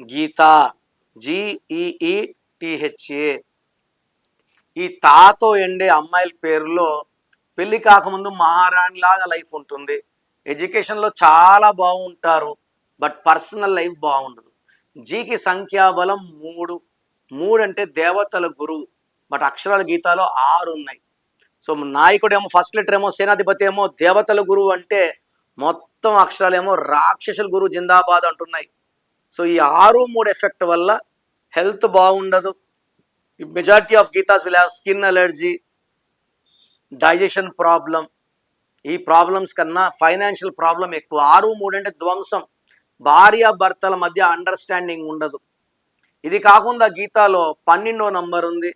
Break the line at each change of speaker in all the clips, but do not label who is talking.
గీత జిఈఈటిహెచ్ఏ ఈ తాతో ఎండే అమ్మాయిల పేరులో పెళ్ళి కాకముందు మహారాణి లాగా లైఫ్ ఉంటుంది. ఎడ్యుకేషన్లో చాలా బాగుంటారు బట్ పర్సనల్ లైఫ్ బాగుండదు. జీకి సంఖ్యాబలం మూడు. మూడు అంటే దేవతల గురువు బట్ అక్షరాల గీతాలో ఆరు ఉన్నాయి. సో నాయకుడేమో ఫస్ట్ లెటర్ ఏమో సేనాధిపతి ఏమో దేవతల గురువు అంటే మొత్తం అక్షరాలేమో రాక్షసుల గురువు జిందాబాద్ అంటున్నాయి. సో ఈ ఆరు మూడు ఎఫెక్ట్ వల్ల హెల్త్ బాగుండదు. Majority of Geetha's will have skin allergy digestion problem. ఈ ప్రాబ్లమ్స్ కన్నా ఫైనాన్షియల్ ప్రాబ్లం ఎక్కువ. ఆరు మూడు అంటే ధ్వంసం. భార్య భర్తల మధ్య అండర్స్టాండింగ్ ఉండదు. ఇది కాకుండా గీతాలో పన్నెండో నంబర్ ఉంది.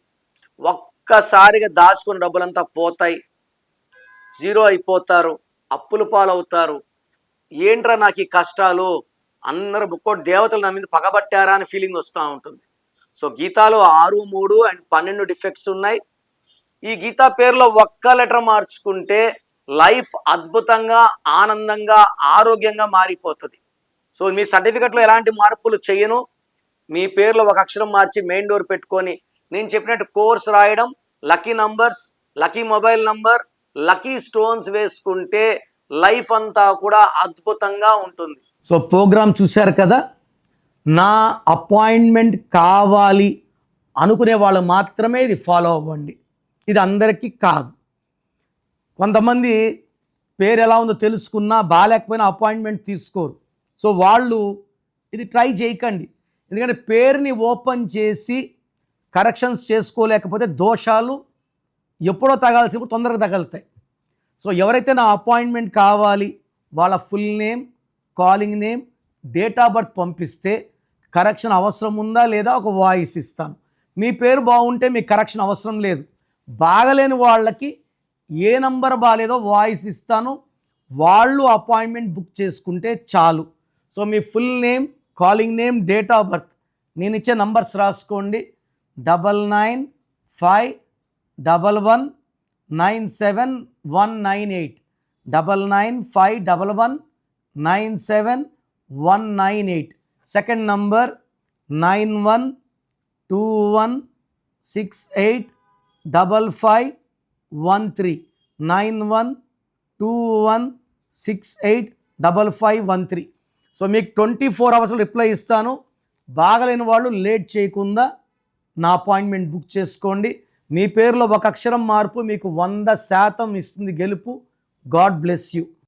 ఒక్కసారిగా దాచుకున్న డబ్బులంతా పోతాయి. జీరో అయిపోతారు. అప్పుల పాలవుతారు. ఏంట్రా నాకు ఈ కష్టాలు? అందరు ముక్కోటి దేవతలు నా మీద పగబట్టారా అని ఫీలింగ్ వస్తూ ఉంటుంది. సో గీతాలో ఆరు మూడు అండ్ పన్నెండు డిఫెక్ట్స్ ఉన్నాయి. ఈ గీతా పేరులో ఒక్క లెటర్ మార్చుకుంటే లైఫ్ అద్భుతంగా ఆనందంగా ఆరోగ్యంగా మారిపోతుంది. సో మీ సర్టిఫికెట్లో ఎలాంటి మార్పులు చేయను. మీ పేర్లో ఒక అక్షరం మార్చి మెయిన్ డోర్ పెట్టుకొని నేను చెప్పినట్టు కోర్స్ రాయడం lucky numbers lucky mobile number lucky stones వేసుకుంటే లైఫ్ అంతా కూడా అద్భుతంగా ఉంటుంది.
సో ప్రోగ్రామ్ చూశారు కదా? నా అపాయింట్మెంట్ కావాలి అనుకునే వాళ్ళు మాత్రమే ఇది ఫాలో అవ్వండి. ఇది అందరికీ కాదు. కొంతమంది పేరు ఎలా ఉందో తెలుసుకున్నా బాగాలేకపోయినా అపాయింట్మెంట్ తీసుకోరు. సో వాళ్ళు ఇది ట్రై చేయకండి. ఎందుకంటే పేరుని ఓపెన్ చేసి కరెక్షన్స్ చేసుకోలేకపోతే దోషాలు ఎప్పుడో తగాల్సినప్పుడు తొందరగా తగలుతాయి. సో ఎవరైతే నా అపాయింట్మెంట్ కావాలి వాళ్ళ full name calling name date of birth పంపిస్తే కరెక్షన్ అవసరం ఉందా లేదా ఒక వాయిస్ ఇస్తాను. మీ పేరు బాగుంటే మీకు కరెక్షన్ అవసరం లేదు. బాగలేని వాళ్ళకి ఏ నంబర్ బాగాలేదో వాయిస్ ఇస్తాను. వాళ్ళు అపాయింట్మెంట్ బుక్ చేసుకుంటే చాలు. So me full name calling name date of birth నేను ఇచ్చే నంబర్స్ రాసుకోండి. Double nine five double one nine seven one nine eight double nine five double one nine seven one nine eight. Second number nine one two one six eight double five one three. Nine one two one six eight double five one three. So మీకు twenty four అవర్స్లో reply ఇస్తాను. బాగలేని వాళ్ళు late చేయకుండా నా appointment book చేసుకోండి. మీ పేరులో ఒక అక్షరం మార్పు మీకు వంద శాతం ఇస్తుంది గెలుపు. God bless you.